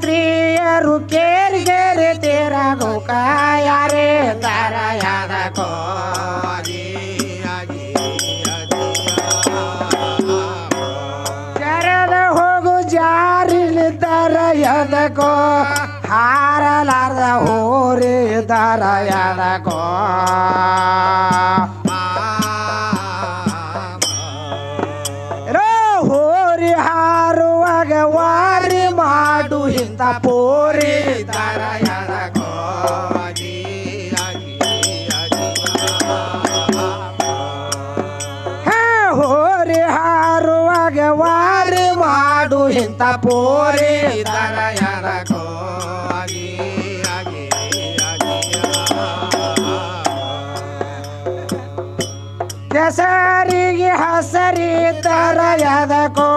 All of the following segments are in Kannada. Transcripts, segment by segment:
ಸ್ತ್ರೀಯರು ಕೇರಿ ಕೇರಿ ತೀರಾಗೋಕ ಯಾರೇ ತಾರಾಯದ ಕೋ ಹೋಗು ಹೋಗು ತರಯದ ಕೋ, ಹಾರಲಾರ್ದ ಹೋರಿ ತರಯದ ಎದಕೋ ಪೋರಿ ಎದಕೋ ಹೇ ಹೋರಿ ಹಾರುವಾಗ ವಾರಿ ಮಾಡು ಇಂಥ ಪೋರಿ ಆಗಿ ಎದಕೋ ಕೆಸರಿಗೆ ಹಸರಿ ತರಯದಕೋ ಯಾದಕೋ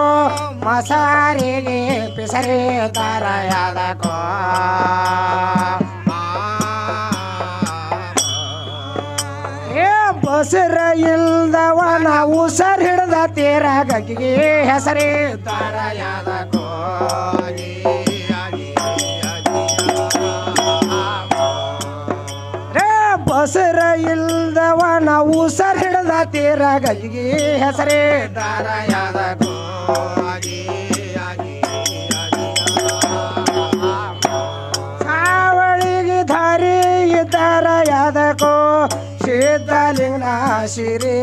ಮಸಾರಿಗೆ ಪಿಸರಿ ತರ ಯಾದಕೋ ಏ ಬಸರ ಇಲ್ದವನ ಉಸರ್ ಹಿಡ್ದ ತೀರ ಗಂಗಿಗೆ ಹೆಸರಿ ತರ ಯಾದಕೋ ಏ ಬಸರ ಇಲ್ದವನ ಉಸರ್ ಹಿಡ್ದ ತೀರ ಗಂಗಿಗೆ ಹೆಸರೇ ದಾರ ದಾರ ಯಾದಕೋ ಶೀತಲಿಂಗನ ಶಿರಿ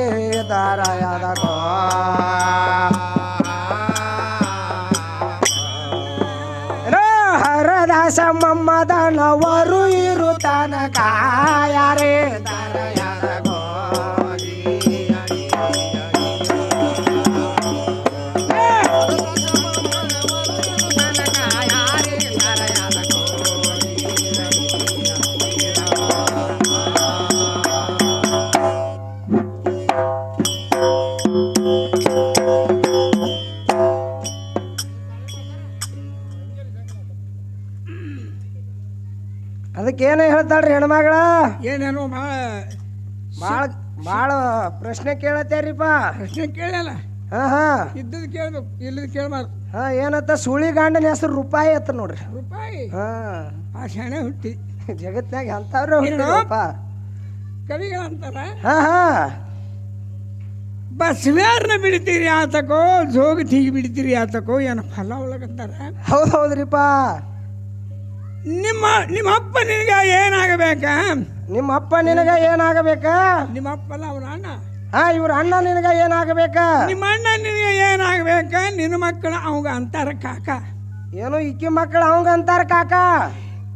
ದಾರ ಯಾದಕೋ ಹರದಾಸ ಮಮ್ಮದನವರು ಇರುತ್ತಾನ ಕಾಯಾರೇ ದಾರ ಯಾದಕೋ ಹೆಣ್ಮಗಳ ಏನೇನೋ ಭಾಳ ಭಾಳ ಭಾಳ ಪ್ರಶ್ನೆ ಕೇಳತ್ತೇರಿಪ್ಪ ಪ್ರಶ್ನೆ ಕೇಳಲ್ಲ. ಹಾ ಹಾ ಇದ್ದದ್ದು ಕೇಳ್ಬೇಕು ಇಲ್ಲದ ಕೇಳ್ಬಾರ್ದು. ಹಾ ಏನತ್ತ? ಸುಳಿ ಗಾಂಡನ ಹೆಸರು ರೂಪಾಯಿ ಅತ್ತ ನೋಡ್ರಿ. ರೂಪಾಯಿ? ಹಾ. ಆ ಶಾಣೆ ಹುಟ್ಟಿ. ಜಗತ್ನಾಗ ಅಂತವ್ರು? ಹುಟ್ಟಿರಪ್ಪ ಕವಿಗಳಂತಾರ? ಹಾ ಹಾ. ಬಸ್ವೇರ್ನ ಬಿಡ್ತೀರಿ ಆತಕೋ ಜೋಗ ತೀಗಿ ಬಿಡ್ತೀರಿ ಆತಕೋ ಏನು ಫಲ ಒಳಗಂತಾರ? ಹೌದು ಹೌದ್ರಿಪ್ಪ. ನಿಮ್ಮ ನಿಮ್ಮ ಅಪ್ಪ ನಿನಗೆ ಏನಾಗಬೇಕ? ನಿಮ್ಮ ಅಪ್ಪ ನಿನಗ ಏನಾಗಬೇಕ? ನಿಮ್ಮ ಅಪ್ಪಲ್ಲ ಅವ್ರ ಅಣ್ಣ? ಹಾ ಇವ್ರ ಅಣ್ಣ ನಿನಗ ಏನಾಗಬೇಕ? ನಿಮ್ಮ ಅಣ್ಣ ನಿನಗೆ ಏನಾಗಬೇಕ? ನಿನ್ನ ಮಕ್ಕಳು ಅವಂಗ ಅಂತಾರ ಕಾಕ. ಏನು ಇಕ್ಕಿ ಮಕ್ಕಳು ಅವಂಗ ಅಂತಾರ ಕಾಕ?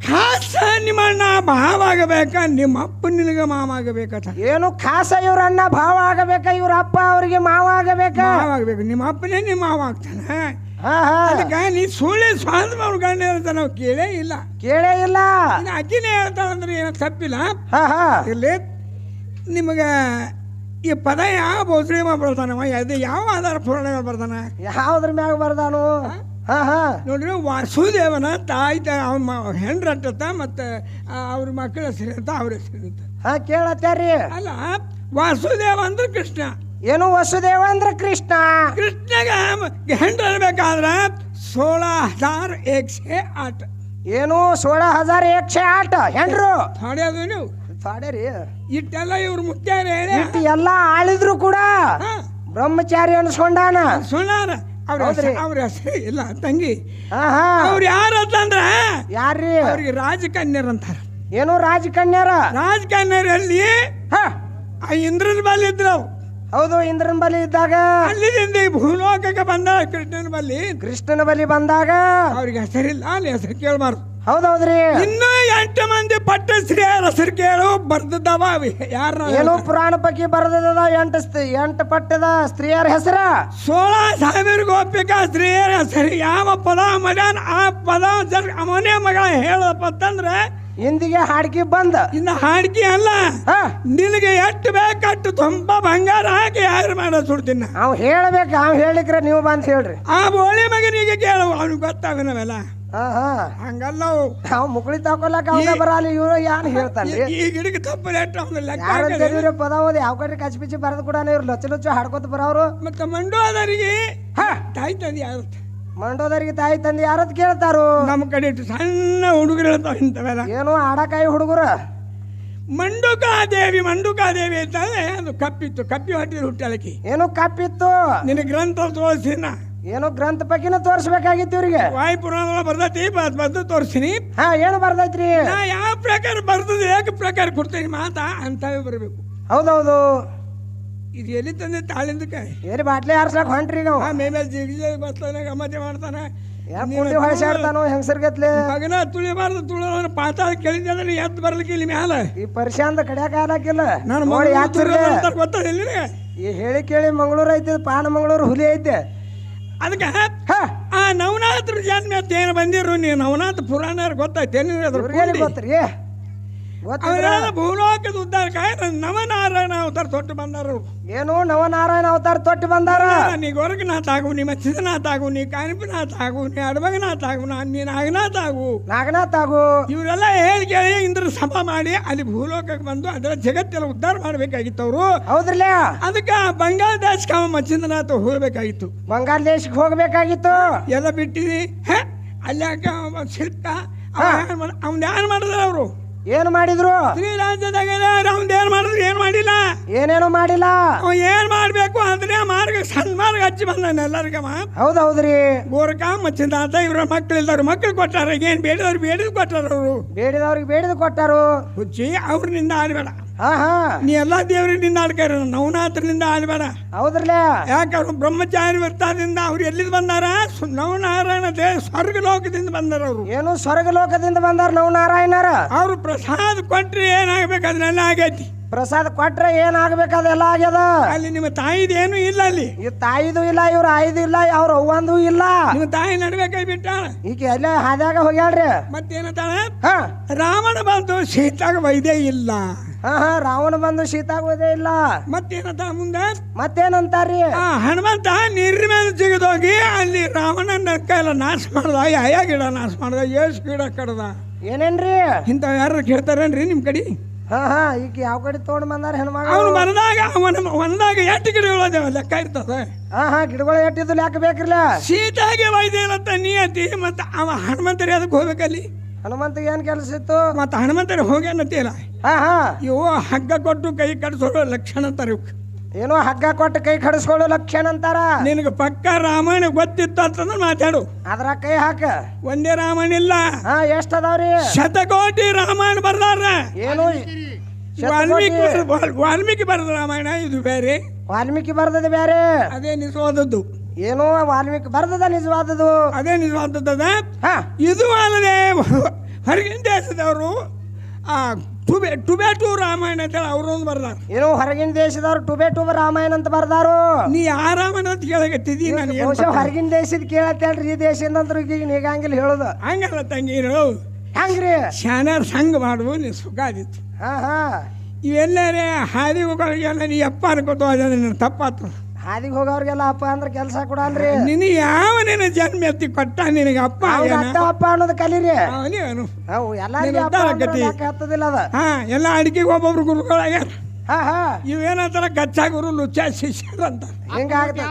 ಖಾಸ ನಿಮ್ಮ ಅಣ್ಣ ಭಾವ ಆಗಬೇಕ ನಿಮ್ಮ ಅಪ್ಪ ನಿನಗೆ ಮಾವ ಆಗಬೇಕ ಏನು ಖಾಸ ಇವ್ರ ಅಣ್ಣ ಭಾವ ಆಗಬೇಕ ಇವ್ರ ಅಪ್ಪ ಅವ್ರಿಗೆ ಮಾವ ಆಗಬೇಕ? ಮಾವ ಆಗಬೇಕು. ನಿಮ್ಮ ಅಪ್ಪನೇ ನಿಮ್ಮ ಮಾವ ಆಗ್ತಾನೆ. ಅದಕ್ಕೆ ನೀ ಸುಳ್ಳಿ ಸ್ವಾದ ಅವ್ರ ಗಂಡ ಹೇಳ್ತಾನ ನಾವು ಕೇಳೇ ಇಲ್ಲ. ಕೇಳೇ ಇಲ್ಲ. ಅಜ್ಜಿನೇ ಹೇಳ್ತಾಳೆ ಅಂದ್ರೆ ಏನು ತಪ್ಪಿಲ್ಲ. ಇಲ್ಲಿ ನಿಮಗೆ ಈ ಪದ ಯಾವ ಬೋಸ್ರಿಮ ಬರ್ತಾನವ ಅದು ಯಾವ ಆಧಾರ ಪೂರ್ಣ ಬರ್ತಾನ ಯಾವ್ದ್ರ ಮ್ಯಾಗ ಬರ್ದಾನು? ನೋಡ್ರಿ ವಾಸುದೇವನ ತಾಯಿ ಅವನ ಹೆಂಡ್ರಟ್ಟತ್ತ ಮತ್ತು ಅವ್ರ ಮಕ್ಕಳ ಹೆಸರಿರುತ್ತ ಅಂತ ಅವ್ರ ಹೆಸರಿರುತ್ತ ಕೇಳತ್ತಾರ್ರಿ ಅಲ್ಲ ವಾಸುದೇವ ಅಂದ್ರೆ ಕೃಷ್ಣ. ಏನು ವಸುದೇವ ಅಂದ್ರೆ ಕೃಷ್ಣ? ಕೃಷ್ಣಗ ಹೆಂಡ್ರ ಅನ್ಬೇಕಾದ್ರೆ ಸೋಳ ಹಜಾರ್ ಏಕ್ಸೆ ಆಟ. ಏನು ಸೋಳ ಹಜಾರ್ ಏಕ್ಷೆ ಆಟ? ಹೆಂಡ್ರು? ಹೊಡೆಯೋದು ನೀವು? ಥಾಡ್ಯಾರಿ ಇಟ್ಟೆಲ್ಲ ಇವ್ರು ಮುತ್ಯಾರ ಹೇಳಿ. ಇಟ್ಟು ಎಲ್ಲ ಆಳಿದ್ರು ಕೂಡ ಬ್ರಹ್ಮಚಾರಿ ಅನ್ಸ್ಕೊಂಡಾನ? ಸುಳ್ಳಾರ ಅವ್ರ. ಹೆಸರು ಇಲ್ಲ ತಂಗಿ. ಅವ್ರು ಯಾರು ಅಂತಂದ್ರ ಯಾರ್ರಿ? ಅವ್ರಿಗೆ ರಾಜಕನ್ಯರ್ ಅಂತಾರ. ಏನು ರಾಜಕನ್ಯರ? ರಾಜಕನ್ಯರಲ್ಲಿ ಇಂದ್ರನ ಬಲ್ಲಿ ಇದ್ರು. ಹೌದು ಇಂದ್ರನ ಬಲಿ ಇದ್ದಾಗ? ಅಲ್ಲಿಂದ ಈ ಭೂಲೋಕಕ್ಕೆ ಬಂದ ಕೃಷ್ಣನ ಬಲಿ. ಕೃಷ್ಣನ ಬಲಿ ಬಂದಾಗ? ಅವ್ರಿಗೆ ಹೆಸರಿಲ್ಲ ಅಲ್ಲಿ ಹೆಸರು ಕೇಳಬಾರ್ದು. ಹೌದೌದ್ರಿ? ಇನ್ನೂ ಎಂಟು ಮಂದಿ ಪಟ್ಟ ಸ್ತ್ರೀಯರ ಹೆಸರು ಕೇಳು ಬರ್ದದವ ಯಾರ ಏನು ಪುರಾಣ ಬಗ್ಗೆ ಬರ್ದದ ಎಂಟು ಎಂಟು ಪಟ್ಟದ ಸ್ತ್ರೀಯರ ಹೆಸರ? ಸೋಳ ಸಾವಿರ ಗೋಪಿಕಾ ಸ್ತ್ರೀಯರ ಹೆಸರು ಯಾವ ಪದ ಮಗನ್ ಆ ಪದ ಜರ್ ಅವನೇ ಮಗ ಹೇಳಪ್ಪ ಅಂತಂದ್ರೆ ಇಂದಿಗೆ ಹಾಡ್ಕಿ ಬಂದ. ಇನ್ನು ಹಾಡ್ಕಿ ಅಲ್ಲ? ನಿನಗೆ ಎಷ್ಟು ಬೇಕಟ್ಟು ತುಂಬ ಬಂಗಾರ ಹಾಕಿ ಯಾರು ಮಾಡ ಸುಡ್ತೀನಿ. ಅವ್ ಹೇಳ್ಬೇಕು ಅವ್ ಹೇಳಿಕ್ರೆ ನೀವು ಬಂದ್ ಹೇಳ್ರಿ. ಆ ಬೋಳಿ ಮಗನಿಗೆ ಕೇಳು ಅವ್ನಿಗೆ ಗೊತ್ತಾಗ ನಾವೆಲ್ಲ ಹಾ. ಹಂಗಲ್ಲ ಅವು. ಮುಕ್ಳಿ ತಕೊಲಕ್ ಅವಾಗ ಬರಲ್ಲ ಇವ್ರು ಯಾನ್ ಹೇಳ್ತಾನೆ ಈ- ಗಿಡಕ್ಕೆ ತಪ್ಪು ಲೆಟ್ಟ ಅವ್ನ ಲೆಕ್ಕ ಯಾರು ಹಾಕಲ್ಲ. ಪದ ಓದಿ ಯಾವ ಕಡೆ ಕಚ್ಚಿ ಪಿಚ್ಚಿ ಬರೆದು ಕೂಡ ಇವ್ರು ಲಚ್ಚ ಲೊಚ್ಚ ಹಾಡ್ಕೊತ ಬರೋರು? ಮತ್ತೆ ಮಂಡೋದರಿಗೆ ಹಾ. ತಾಯಿ ತಂದೆ ಯಾರು ಮಂಡೋದರಿಗೆ ತಾಯಿ ತಂದೆ ಯಾರದ್ ಕೇಳ್ತಾರು? ನಮ್ಮ ಕಡೆ ಇಟ್ಟು ಸಣ್ಣ ಹುಡುಗರು ಹೇಳ್ತಾವ ಇಂಥವೆಲ್ಲ. ಏನು ಆಡಕಾಯಿ ಹುಡುಗರ? ಮಂಡುಕಾದೇವಿ ಮಂಡುಕಾದೇವಿ ಅಂತಾನೆ ಅದು ಕಪ್ಪಿತ್ತು ಕಪ್ಪಿ ಹೊಟ್ಟಿದ ಹುಟ್ಟಲಕ್ಕಿ. ಏನು ಕಪ್ಪಿತ್ತು? ನಿನ್ನ ಗ್ರಂಥ ತೋರಿಸಿನ ಏನು ಗ್ರಂಥ ಪಕ್ಕಿನ ತೋರಿಸ್ಬೇಕಾಗಿತ್ತು ಇವ್ರಿಗೆ? ವಾಯು ಪುರಾಣ ಬರ್ತೈತಿ ಬದ್- ತೋರಿಸ್ತೀನಿ ಹಾ ಏನು ಬರ್ದೈತ್ರಿ? ಯಾವ ಪ್ರಕಾರ ಬರ್ತದೆ ಏಕ ಪ್ರಕಾರ ಕೊಡ್ತೀನಿ ಮಾತಾ ಅಂತವೇ ಬರಬೇಕು ಹೌದೌದು. ಇದು ಎಲ್ಲಿ ತಂದೆ? ತಾಳಿಂದಕ್ಕೆ? ಏರಿ ಬಾಟ್ಲಿ ಹಾರ್ಸಕ್ ಹೊಂಟ್ರಿ ನಾವು? ಆ ಮೇಲೆ ಜಿಗಿಜಿ ಬರ್ತಾನೆ ಗಮ್ಮತ್ತೆ ಮಾಡ್ತಾನೆ. ಯಾಕೆ ಕುಂಡಿ ಹೊಳ್ಸಾಡ್ತಾನು ಹೆಂಗಸರ್ಗತ್ಲೆ? ಮಗನ ತುಳಿಬಾರ್ದು ತುಳಿದ ಪಾತಾಳ ಕೇಳಿದ್ದೆ ಅಂದ್ರೆ ಎದ್ದು ಬರ್ಲಿಕ್ಕೆ ಇಲ್ಲಿ ಮ್ಯಾಲ. ಈ ಪರಿಶಾಂತ ಕಡ್ಯಾಕ ಹಾಕಿಲ್ಲ ನಾನು ಮಗಳು ಯಾಕೆ ಗೊತ್ತದ ಇಲ್ಲಿ ಈ ಹೇಳಿ ಕೇಳಿ ಮಂಗಳೂರು ಐತೆ ಪಾನ ಮಂಗಳೂರು ಹುಲಿ ಐತೆ. ಅದಕ್ಕೆ ಹಾ ಆ ನವನಾಥರ ಜನ್ಮ ಏನು ಬಂದಿರು ನೀವು ನವನಾಥ ಪುರಾಣ ಗೊತ್ತಾಯ್ತೇನು ಗೊತ್ತ್ರಿ ಗೊತ್ತಿದ್ರ ಅವರೆಲ್ಲ ಭೂಲೋಕದ ಉದ್ಧಾರಕಾಯ ನವನಾರಾಯಣ ಅವತಾರ ತೊಟ್ಟು ಬಂದಾರು. ಏನು ನವನಾರಾಯಣ ಅವತಾರ ತೊಟ್ಟು ಬಂದಾರ? ನೀ ಗೊರಗನಾಥ ಆಗು ನೀ ಮತ್ಸ್ಯನಾಥ ಆಗು ನೀ ಕಾಣಿಪನಾಥ ಆಗು ನೀ ಅಡಬಗನಾಥ ಆಗು ನಾ ನಾಗನಾಥ ಆಗು. ನಾಗನಾಥ್ ಆಗು. ಇವರೆಲ್ಲ ಹೇಳಿ ಕೇಳಿ ಇಂದ್ರ ಸಭಾ ಮಾಡಿ ಅಲ್ಲಿ ಭೂಲೋಕಕ್ಕೆ ಬಂದು ಅದರ ಜಗತ್ತೆಲ್ಲ ಉದ್ಧಾರ ಮಾಡಬೇಕಾಗಿತ್ತು ಅವರು. ಹೌದ್ರಲ್ಲ ಅದಕ್ಕೆ ಬಂಗಾಳದೇಶ ಬಂಗಾಳ ದೇಶಕ್ಕೆ ಅವ ಮಚ್ಚಿಂದ್ರನಾಥ ಹೋಗಬೇಕಾಗಿತ್ತು. ಬಂಗಾಳ ದೇಶಕ್ಕೆ ಹೋಗ್ಬೇಕಾಗಿತ್ತು? ಎಲ್ಲ ಬಿಟ್ಟಿದಿ. ಹೇ? ಅಲ್ಲಿ ಶಿಲ್ಪ? ಅವ್ನ ಯಾರು ಮಾಡಿದ್ರು ಅವರು? ಏನು ಮಾಡಿದ್ರು? ಶ್ರೀರಾಜ್ಯದಾಗ ಏನು ಮಾಡಿದ್ರು ಏನು ಮಾಡಿಲ್ಲ? ಏನೇನು ಮಾಡಿಲ್ಲ? ಅವ ಏನು ಮಾಡಬೇಕು ಅಂದ್ರೆ ಮಾರ್ಗ ಸಣ್ಣ ಮಾರ್ಗ ಹಚ್ಚಿ ಬಂದಾನೆ ಎಲ್ಲರಿಗವ ಹೌದೌದ್ರಿ. ಗೋರಕ ಮಚ್ಚಿಂದಾತ ಇವ್ರ ಮಕ್ಳು ಇಲ್ದವ್ರು ಮಕ್ಳು ಕೊಟ್ಟಾರ ಏನ್ ಬೇಡಿದವ್ರು ಬೇಡಿದ್ ಕೊಟ್ಟಾರ ಅವರು. ಬೇಡಿದವ್ರಿಗೆ ಬೇಡಿದ್ ಕೊಟ್ಟಾರು. ಹುಚ್ಚಿ ಅವ್ರನಿಂದ ಆಡಬೇಡ. ನೀ ಎಲ್ಲ ನಿನ್ನ ಆಡ್ಕಾರ ನವನಾಥರಿಂದ ಆಡ್ಬೇಡ ಹೌದ್ರಲ್ಲ? ಯಾಕೆ ಅವರು ಬ್ರಹ್ಮಚಾರಿ ವೃತ್ತದಿಂದ ಅವ್ರು ಎಲ್ಲಿಂದ ಬಂದಾರ? ನವನಾರಾಯಣ ದೇ ಸ್ವರ್ಗ ಲೋಕದಿಂದ ಬಂದಾರ ಅವರು. ಏನು ಸ್ವರ್ಗ ಲೋಕದಿಂದ ಬಂದಾರ ನವನಾರಾಯಣರ? ಅವ್ರು ಪ್ರಸಾದ ಕೊಟ್ರಿ ಏನಾಗ್ಬೇಕು? ಅದನ್ನೆಲ್ಲ ಆಗೈತಿ. ಪ್ರಸಾದ ಕೊಟ್ರೆ ಏನಾಗ್ಬೇಕು? ಅದೆಲ್ಲ ಆಗ್ಯದ? ಅಲ್ಲಿ ನಿಮ್ಮ ತಾಯಿದೇನು ಇಲ್ಲ ಅಲ್ಲಿ. ಈ ತಾಯಿದು ಇಲ್ಲ ಇವ್ರ ಆಯ್ದು ಇಲ್ಲ ಅವ್ರ ಅವ್ವಂದು ಇಲ್ಲ. ನಿಮ್ಮ ತಾಯಿ ನಡ್ಬೇಕಾಗಿ ಬಿಟ್ಟ. ಈಗ ಎಲ್ಲ ಹಾದ್ಯಾಗ ಹೋಗ್ಯಾಳ್ರಿ? ಮತ್ತೇನಂತಾಳ? ಹಾ. ರಾವಣ ಬಂತು ಸೀತಾಗ ವೈದ್ಯ ಇಲ್ಲ. ಹಾ ಹಾ ರಾವಣ ಬಂದು ಸೀತಾಗೋದೇ ಇಲ್ಲ. ಮತ್ತೇನಂತ ಮುಂದೆ? ಮತ್ತೇನಂತಾರ್ರಿ? ಆ ಹನುಮಂತ ನೀರಿನ ಮೇಲೆ ಜಿಗಿದೋಗಿ ಅಲ್ಲಿ ರಾವಣನ ಕೈಲ ನಾಶ ಮಾಡ್ದ ಯಾಯ ಗಿಡ ನಾಶ ಮಾಡ್ದ ಏಸು ಗಿಡ ಕಡ್ದ. ಏನೇನ್ರಿ? ಇಂಥವ್ ಯಾರು ಕೇಳ್ತಾರೇನ್ರಿ ನಿಮ್ಮ ಕಡೆ? ಹಾ ಹಾ ಈಗ ಯಾವ ಕಡೆ ತಗೊಂಡ್ ಬಂದಾರ ಹೆಣ್ಮಗ ಅವನು ಬಂದಾಗ ಅವನ ಒಂದಾಗ ಎಷ್ಟು ಗಿಡಗಳದೇವ ಲೆಕ್ಕ ಇರ್ತದೆ. ಹಾ ಹಾ ಗಿಡಗಳು ಎಟ್ಟಿದ್ದು ಲೆಕ್ಕ ಬೇಕ್ರಲ್ಲ ಸೀತಾಗೆ ವೈದ್ಯ ನೀ ಅತಿ ಮತ್ತು ಅವ ಹನುಮಂತರಿ ಅದಕ್ಕೆ ಹೋಗ್ಬೇಕಲ್ಲಿ. ಹನುಮಂತಿಗೆ ಏನ್ ಕೆಲಸ ಇತ್ತು? ಮತ್ತು ಹನುಮಂತರಿ ಹೋಗ್ಯಾನತ್ತಿಲ್ಲ ಹಾ ಹಾ. ಇವು ಹಗ್ಗ ಕೊಟ್ಟು ಕೈ ಕಡಿಸೋ ಲಕ್ಷಣ ಅಂತಾರೆ ಇವ್ಕ್. ಏನೋ ಹಗ್ಗ ಕೊಟ್ಟು ಕೈ ಕಡಿಸ್ಕೊಳ್ಳೋ ಲಕ್ಷಣ ಅಂತಾರ? ನಿನಗೆ ಪಕ್ಕ ರಾಮಾಯಣ ಗೊತ್ತಿತ್ತು ಅಂತಂದ್ರೆ ಮಾತಾಡು. ಅದ್ರ ಕೈ ಹಾಕ. ಒಂದೇ ರಾಮಾಯಣ ಇಲ್ಲ. ಹಾ ಎಷ್ಟ್ ಅದಾವ್ರಿ ಶತಕೋಟಿ ರಾಮಾಯಣ ಬರ್ದಾರ. ಏನು? ವಾಲ್ಮೀಕಿ ವಾಲ್ಮೀಕಿ ಬರೆದ ರಾಮಾಯಣ ಇದು ಬೇರೆ. ವಾಲ್ಮೀಕಿ ಬರ್ದದ ಬೇರೆ. ಅದೇ ನಿಜವಾದದ್ದು. ಏನೋ ವಾಲ್ಮೀಕಿ ಬರ್ದದ ನಿಜವಾದದು ಅದೇ ನಿಜವಾದದ್ದದ. ಹಾ. ಇದು ಅಲ್ಲದೆ ಹೊರಗಿನ ದೇಶದವರು ಆ ಟುಬೆ ಟುಬೆಟು ರಾಮಾಯಣ ಅಂತ ಹೇಳಿ ಅವ್ರೊಂದು ಬರ್ದಾರ. ಏನೋ ಹೊರಗಿನ ದೇಶದವ್ರು ಟುಬೆ ಟುಬ ರಾಮಾಯಣ ಅಂತ ಬರ್ದಾರು? ನೀ ಆ ರಾಮಾಯಣ ಅಂತ ಕೇಳಕತ್ತಿದ್ದಿ ನಾನು ಏನ್ ಬಹುಶಃ ಹೊರಗಿನ ದೇಶದ ಕೇಳತ್ತೇಳ್ರಿ ಈ ದೇಶದಿಂದ ಅಂದ್ರೆ ಈಗ ನೀಗಂಗಿಲ್ಲ ಹೇಳುದು. ಹಂಗಲ್ಲ ತಂಗೀರು ಹೆಂಗ್ರಿ ಶಾನ್ಯಾರ ಸಂಘ ಮಾಡುವ ನೀ ಸುಖ ಆದಿತ್ತು ಹಾ ಹಾ. ಇವೆಲ್ಲರೇ ಹಾದಿ ಹೋಗೋರಿಗೆಲ್ಲ ನೀ ಅಪ್ಪ ಅನ್ಕೋತೋ ತಪ್ಪಾತು. ಹಾದಿಗೆ ಹೋಗೋರ್ಗೆಲ್ಲ ಅಪ್ಪ ಅಂದ್ರೆ ಕೆಲಸ ಕೊಡಲ್ರಿ. ನಿನ್ ಯಾವ ನಿನ್ನ ಜನ್ಮ ಎತ್ತಿ ಕೊಟ್ಟ ನಿನಗೆ ಅಪ್ಪ ಅವ್ನ ಆಗ್ಯಾನ? ಅತ್ತ ಅಪ್ಪ ಅನ್ನೋದು ಕಲೀರಿ. ಅವು ನೀನು ಅಪ್ಪ ಅಂದ್ರೆ ಉದ್ದಾರಕತಿ. ಲೆಕ್ಕ ಹತ್ತದಿಲ್ಲ ಅದ. ಹಾ ಎಲ್ಲ ಅಡಿಕೆಗೆ ಒಬ್ಬೊಬ್ರು ಗುರುಗಳಾಗ ಹಾ ಹಾ. ಇವೇನಂತಾರ ಗಚ್ಚ ಗುರು ಲುಚ್ಚ ಶಿಷ್ಯರು ಅಂತ. ಹಿಂಗಾಗ್ತದೆ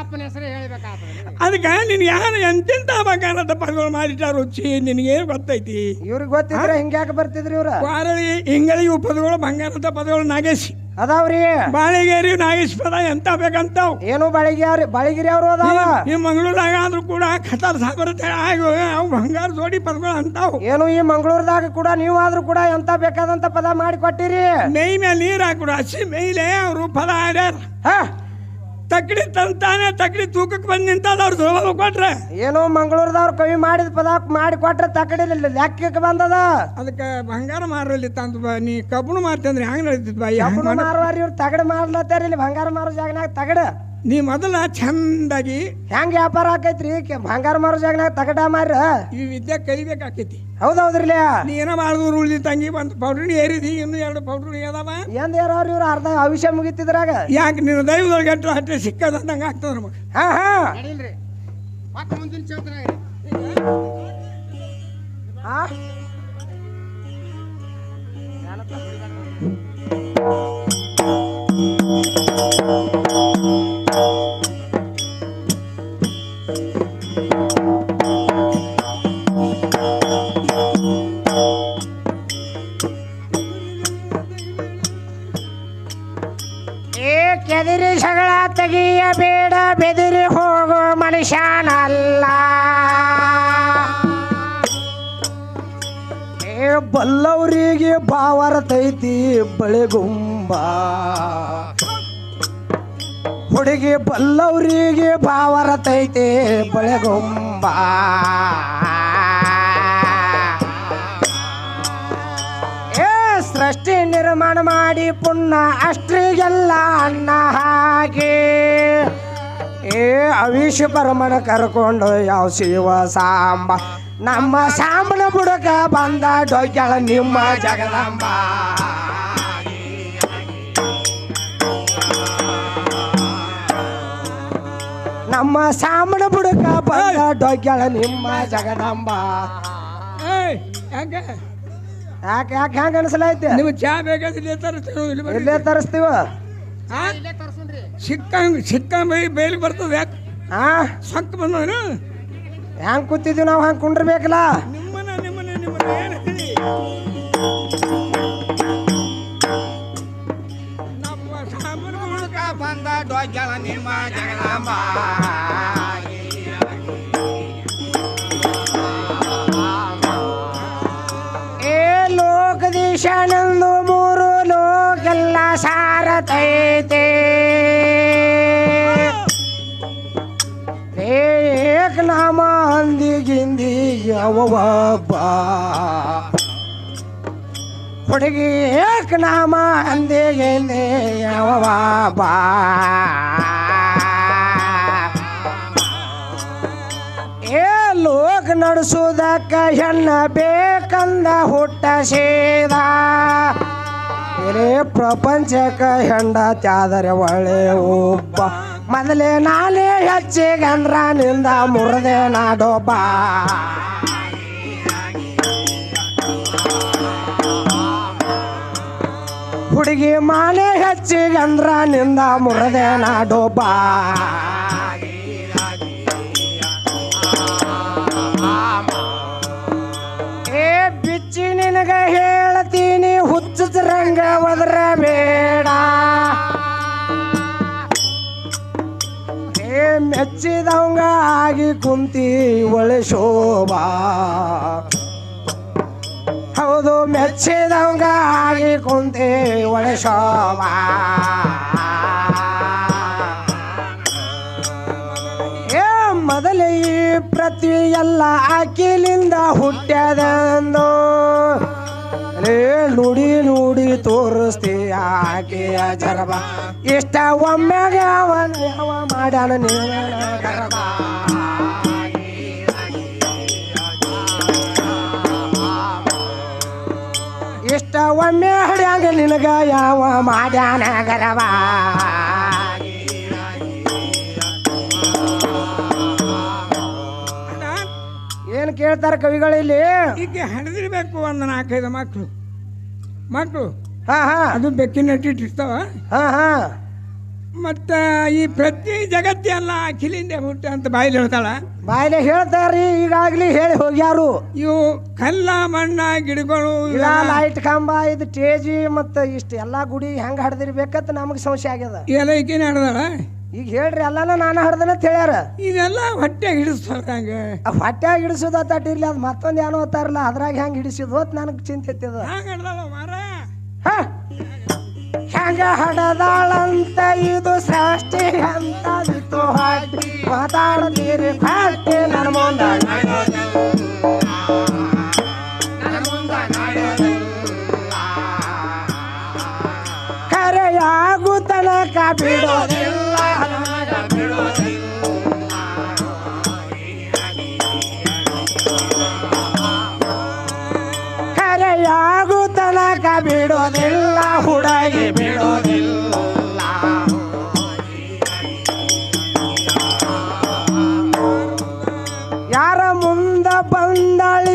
ಅದಕ್ಕೆ ನಿನ್ ಯಾರು ಎಂತೆಂತ ಬಂಗಾರದ ಪದಗಳು ಮಾಡಿಟ್ಟ ರುಚಿ ನಿನಗೇನು ಗೊತ್ತೈತಿ? ಇವ್ರಿಗೆ ಗೊತ್ತಿದ್ರೆ ಹಿಂಗ್ಯಾಕೆ ಬರ್ತಿದ್ರಿ ಇವ್ರ? ವಾರಳಿ ಇಂಗಳಿವು ಪದಗಳು ಬಂಗಾರದ ಪದಗಳು ನಾಗೇಶಿ. ಅದಾವ್ರಿ? ಬಾಳಿಗೇರಿ ನಾಗೇಶ್ ಪದ ಎಂತ ಬೇಕಂತ ಏನು ಬಾಳಿಗಿರಿ ಬಾಳಿಗಿರಿ ಅವರು ಅದಾವ ಈ ಮಂಗಳೂರಾಗ ಆದ್ರೂ ಕೂಡ ಕತಾರ್ ಸಾಗರ ಆಗಿ ಅವು ಬಂಗಾರ ಜೋಡಿ ಪದಗಳು ಅಂತಾವ್. ಏನು ಈ ಮಂಗಳೂರದಾಗ ಕೂಡ ನೀವು ಆದ್ರೂ ಕೂಡ ಎಂತ ಬೇಕಾದಂತ ಪದ ಮಾಡಿ ಕೊಟ್ಟಿರಿ ಮೇಯ್ ಮೇಲೆ ನೀರು ಹಾಕೊಡು ಹಸಿ ಮೇಯ್ಲೆ ಅವರು ಪದ ಆಡ್ಯಾರ ಹಾ. ತಕ್ಕಡಿ ತಂತಾನೆ ತಕ್ಕಡಿ ತೂಕಕ್ಕೆ ಬಂದು ನಿಂತ ಅವ್ರು ಕೊಟ್ರೆ. ಏನೋ ಮಂಗಳೂರದವ್ರು ಕವಿ ಮಾಡಿದ ಪದಾರ್ಥ ಮಾಡಿ ಕೊಟ್ರೆ ತಕಡಿ ಲೆಕ್ಕಕ್ಕೆ ಬಂದದ. ಅದಕ್ಕೆ ಬಂಗಾರ ಮಾರಲ್ಲಿ ತಂದು ಬಾ ನೀ ಕಬ್ಬಣ ಮಾರ್ತಂದ್ರೆ ಹೆಂಗ್ ನಡೀತಿದ್ ಬಾಯಿ ಕಬ್ಬಣ ಮಾರುವಾರಿ ಇವ್ರು ತಗಡ ಮಾರ್ಲತ್ತಾರ ಇಲ್ಲಿ ಬಂಗಾರ ಮಾರೋ ಜಾಗನಾಗ ತಗಡ. ನೀ ಮೊದಲ ಚಂದಾಗಿ ಹೆಂಗ್ ವ್ಯಾಪಾರ ಆಕೈತ್ರಿ? ಕೆ- ಬಂಗಾರ ಮಾರೋ ಜಾಗನಾಗ ತಗಟ ಮಾರ ಈ ವಿದ್ಯೆ ಕಲಿಬೇಕಾಕೈತಿ. ಹೌದೌದ್ರಿಲ್ಲ? ನೀ ಏನೋ ಮಾಡಿದ್ರು ಉಳ್ದಿ ತಂಗಿ? ಒಂದು ಪೌಡ್ರಿ ಏರಿದಿ ಇನ್ನು ಎರಡು ಪೌಡ್ರಿ ಅದಾವ. ಎಂದ ಯಾರವ್ರ ಇವ್ರು ಅರ್ಧ ಅವಿಷ ಮುಗಿತಿದ್ರಾಗ? ಯಾಕೆ ನಿನ್ನ ದೈವದೊಳಗೆ ಎಂಟು ಹಟ್ಟೆ ಸಿಕ್ಕದಂದಂಗೆ ಆಗ್ತದ ನಮಗೆ. ಹಾ ಹಾ. ಹಾ ಏ ಕೆದಿರಿ ಸಗಳ ತೆಗಿಯಬೇಡ ಬೆದಿರಿ ಹೋಗೋ ಮನುಷ್ಯನಲ್ಲ. ಏ ಬಲ್ಲವರಿಗೆ ಬಾವರತೈತಿ ಬಳೆಗುಂಬ. ಹುಡುಗಿ ಬಲ್ಲವರಿಗೆ ಭಾವರತೈತೆ ಬಳೆಗೊಂಬ. ಏ, ಸೃಷ್ಟಿ ನಿರ್ಮಾಣ ಮಾಡಿ ಪುಣ್ಯ ಅಷ್ಟ್ರಿಗೆಲ್ಲ ಅನ್ನ ಹಾಗೆ. ಏ, ಅವಿಷ ಪರಮನ ಕರ್ಕೊಂಡು ಯಾವ ಶಿವ ಸಾಂಬ. ನಮ್ಮ ಸಾಂಬನ ಬುಡಕ ಬಂದ ಡೊಗ್ಗಳ ನಿಮ್ಮ ಜಗದಂಬ. ನಮ್ಮ ಸಾಮಣ ಬುಡಕ ಬಂದ ಡೊಗ್ಗಳ ನಿಮ್ಮ ಜಗದಂಬ. ಏಯ್ ಯಾಕೆ? ಯಾಕೆ ಯಾಕೆ ಹೆಂಗ ಅನ್ಸಲೈತೆ ನೀವು ಚಾ ಬೇಕಾದ್ರೆ ತರಿಸ್ತೀವಿ ಇಲ್ಲಿ ಬರ್ರಿ. ಇಲ್ಲೇ ತರಿಸ್ತೀವ? ಆ? ಸಿಕ್ಕಂಗ್ ಸಿಕ್ಕಂಗ್ ಬೇಲಿ ಬರ್ತದೆ ಯಾಕೆ? ಹಾ ಸೊಕ್ಕ ಬಂದವನು? ಹೆಂಗ್ ಕೂತಿದ್ವಿ ನಾವು ಹಂಗೆ ಕುಂಡ್ರಬೇಕಲ್ಲ? ನಿಮ್ಮನ ನಿಮ್ಮನ ನಿಮ್ಮನ್ನ ಏನು ಹೇಳಿ do jalan ima jangan lambai. E lok dishanando muru lok ella sarataite ek nama handi gindi avava baa ಹುಡುಗಿ ನಾಮ ಯಾವ ಬಾ. ಏ ಲೋಕ ನಡೆಸುವುದಕ್ಕ ಹೆಣ್ಣ ಬೇಕಂದ ಹುಟ್ಟ ಸೇದ. ಇರೇ ಪ್ರಪಂಚಕ ಹೆಂಡ ತ್ಯಾದರೆ ಒಳ್ಳೆ ಒಬ್ಬ. ಮೊದಲೇ ನಾನೇ ಹೆಚ್ಚಿಗಂದ್ರ ನಿಂದ ಮುರದೆ ನಾಡೊಬ್ಬ. ಹುಡುಗಿ ಮಾನೆ ಹೆಚ್ಚಿಗಂದ್ರ ನಿಂದ ಮುರದೆ ನಾಡೋಬ ಏ ಬಿಚ್ಚಿ ನಿನಗ ಹೇಳ್ತೀನಿ ಹುಚ್ಚದ ರಂಗ ಒದ್ರ ಬೇಡ ಏ ಆಗಿ ಕುಂತಿ ಒಳ್ಳೆ ಶೋಭಾ. ಹೌದು, ಮೆಚ್ಚಿದವಂಗ ಆಗಿ ಕುಂತಿ ಒಳೆ ಏ, ಮೊದಲೇ ಈ ಪೃಥ್ವಿ ಎಲ್ಲ ಅಕ್ಕಿಲಿಂದ ಹುಟ್ಟ್ಯದಂದು ನುಡಿ ನುಡಿ ತೋರಿಸ್ತೀಯ ಆಕೆಯ ಜರಬ. ಇಷ್ಟ ಒಮ್ಮೆಗೆ ಅವನ ಯಾವ ಮಾಡ್ಯಾನ ಇಷ್ಟ ಒಮ್ಮೆ ಹಡ್ಯಾಂಗ ನಿನಗ ಯಾವ ಮಾಡ್ಯಾನ ಗರಬ ಏನ್ ಕೇಳ್ತಾರ ಕವಿಗಳಿಲ್ಲಿ ಈಗ ಹಣದಿರ್ಬೇಕು ಒಂದು ನಾಲ್ಕೈದು ಮಕ್ಕಳು ಮಕ್ಕಳು ಹಾ ಹಾ. ಅದು ಬೆಕ್ಕಿನ ಇಟ್ಟಿರ್ತಾವ ಹಾ ಹಾ. ಮತ್ತು ಈ ಪ್ರತಿ ಜಗತ್ತೆಲ್ಲ ಅಖಿಲಿಂದ ಹುಟ್ಟ ಅಂತ ಬಾಯಿಲಿ ಹೇಳ್ತಾಳ. ಬಾಯಿಲೆ ಹೇಳ್ತಾರ್ರಿ ಈಗಾಗ್ಲಿ ಹೇಳಿ ಹೋಗ್ಯಾರು. ಇವು ಕಲ್ಲ ಮಣ್ಣ ಗಿಡಗಳು ಇವೆಲ್ಲ ಲೈಟ್ ಕಂಬ ಇದು ಟೇಜಿ ಮತ್ತ ಇಷ್ಟ ಎಲ್ಲಾ ಗುಡಿ ಹೆಂಗ್ ಹಡ್ದಿರ್ಬೇಕಂತ ನಮಗ್ ಸಂಶಯ ಆಗ್ಯದ. ಎಲ್ಲ ಹಿಡ್ದಾಳ? ಈಗ ಹೇಳ್ರಿ ಎಲ್ಲಾನ ನಾನು ಹಡ್ದನ ಹೇಳ್ಯಾರ. ಇದೆಲ್ಲ ಹೊಟ್ಟೆ ಹಂಗೆ. ಆ ಹೊಟ್ಯಾಗ ಹಿಡಿಸೋದ ತಟ್ಟಿರ್ಲಿ ಅದು ಮತ್ತೊಂದು ಏನೋ ಅತ್ತಾರಲ್ಲ ಅದ್ರಾಗ ಹೆಂಗ್ ಹಿಡಿಸಿದ್ ಅಂತ ನನಗೆ ಚಿಂತೆ ಹಾ ಹಂಗೆ ಹಿಡ್ದಾಳ ಮಾರ ಹ? ಹೆಂಗ ಹಡದಾಳಂತ ಇದು ಸೃಷ್ಟಿ ಅಂತ ಬಿತ್ತು ಹಾಕಿ ಮಾತಾಡತೀರಿ ನನ್ನ ಮುಂದ.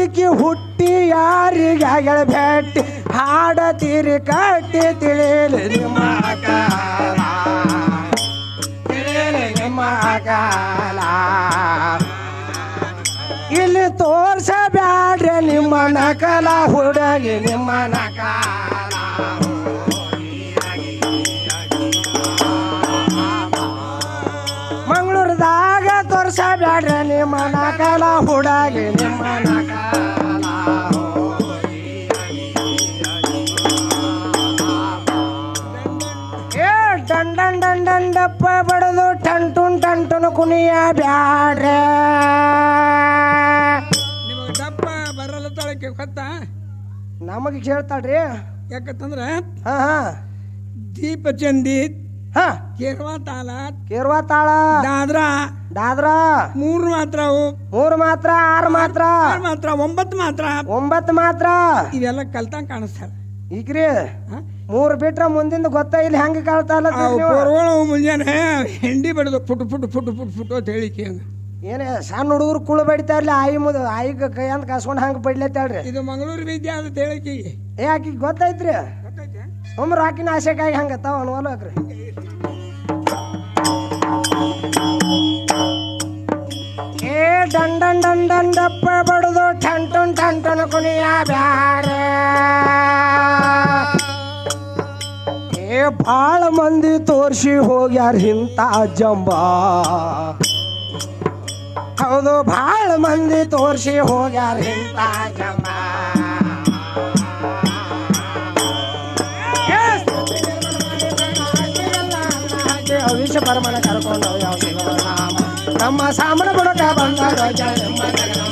ಬಂದಳಿಕೆ ಹುಟ್ಟಿ ಯಾರಿಗಾಗಳ ಭೇಟಿ? ಹಾಡತೀರಿ ಕಟ್ಟಿ ತಿಳಿಯಲಿ ನಿಮ್ಮ ಕಾಲ ತಿಳಿಯಲಿ ನಿಮ್ಮ ಕಾಲ ಇಲ್ಲಿ ತೋರ್ಸ ಬ್ಯಾಡ್ರಿ ನಿಮ್ಮ ನಕಲ ಹುಡುಗಿ, ನಿಮ್ಮ ನಕಲ ತೋರ್ಸ ಬ್ಯಾಡ್ರಿ ನಿಮ್ಮ ನಕಲ ಹುಡಾಗಿ ನಿಮ್ಮ ನಕಲ ಡಂಡನ್ ಡಂಡನ್ ದಪ್ಪ ಬಡದು ಟಂಟುನ್ ಟಂಟುನ್ ಕುನಿಯ ಬ್ಯಾಡ್ರೆ ನಿಮಗೆ ದಪ್ಪ ಬರಲ್ಲ ತಾಳಕ್ಕೆ ಗೊತ್ತಾ ನಮಗೆ ಕೇಳ್ತಾಳ್ರಿ ಯಾಕಂತಂದ್ರೆ ಹಾ ಹಾ ದೀಪ ಚಂದಿ ಹಾ ಕೇರ್ವಾ ತಾಳ ಕೇರ್ವಾ ತಾಳ ದಾದ್ರಾ ದಾದ್ರ? ಮೂರು ಮಾತ್ರ ಮೂರು ಮಾತ್ರ ಆರು ಮಾತ್ರ? ಆರು ಮಾತ್ರ ಒಂಬತ್ತು ಮಾತ್ರ. ಒಂಬತ್ತು ಮಾತ್ರ? ಇವೆಲ್ಲ ಕಲ್ತಂಗ್ ಕಾಣಿಸ್ತಾರ ಈಗ್ರಿ? ಮೂರು ಬಿಟ್ರ ಮುಂದಿಂದ ಗೊತ್ತ ಇಲ್ಲಿ ಹೆಂಗ ಕಾಳ್ತಾಲ್ಲ ಮುಂಜಾನೆ ಹೆಂಡಿ ಬಡಿದು ಪುಟ್ ಪುಟ ಪುಟ್ ಪುಟ್ ಪುಟ್ ಅಂತ ಹೇಳಿ ಏನೇ ಸಣ್ಣ ಹುಡುಗರು ಕುಳು ಬಡಿತಾ ಇರ್ಲಿ ಆಯಿ ಮುದ ಆಯಿಗ ಕೈ ಅಂತ ಕಸ್ಕೊಂಡು ಹಂಗೆ ಬಡ್ಲತ್ತಾಳ್ರಿ ಇದು ಮಂಗಳೂರು ವಿದ್ಯಾ ಅಂತ ಹೇಳಿಕಿ ಏ ಆಕಿ ಗೊತ್ತಾಯ್ತ್ರಿ? ಗೊತ್ತೈತೆ ಸುಮ್ರ ಆಕಿನ ಆಸೆಕಾಗಿ ಹಂಗ ತಾವ ಅನ್ವಲ್ರಿ ಏ ಡನ್ ಡನ್ ಡನ್ ಡನ್ ಡಪ್ಪ ಬಡದು ಟನ್ ಟನ್ ಟನ್ ಟನ್ ಕುಣಿಯ ಬ್ಯಾರೆ ಏ ಭಾಳ ಮಂದಿ ತೋರ್ಸಿ ಹೋಗ್ಯಾರ ಇಂಥ ಜಂಬ ಹೌದು ಭಾಳ ಮಂದಿ ತೋರ್ಸಿ ಹೋಗ್ಯಾರ ಇಂಥ ಜಂಬ ಅವಿಷ ಪರಮನ ಕರ್ಕೊಂಡು ಯಾವ ಶಿವನಾಮ ನಮ್ಮ ಸಾಮನ ಬುಡಕ ಬಂದ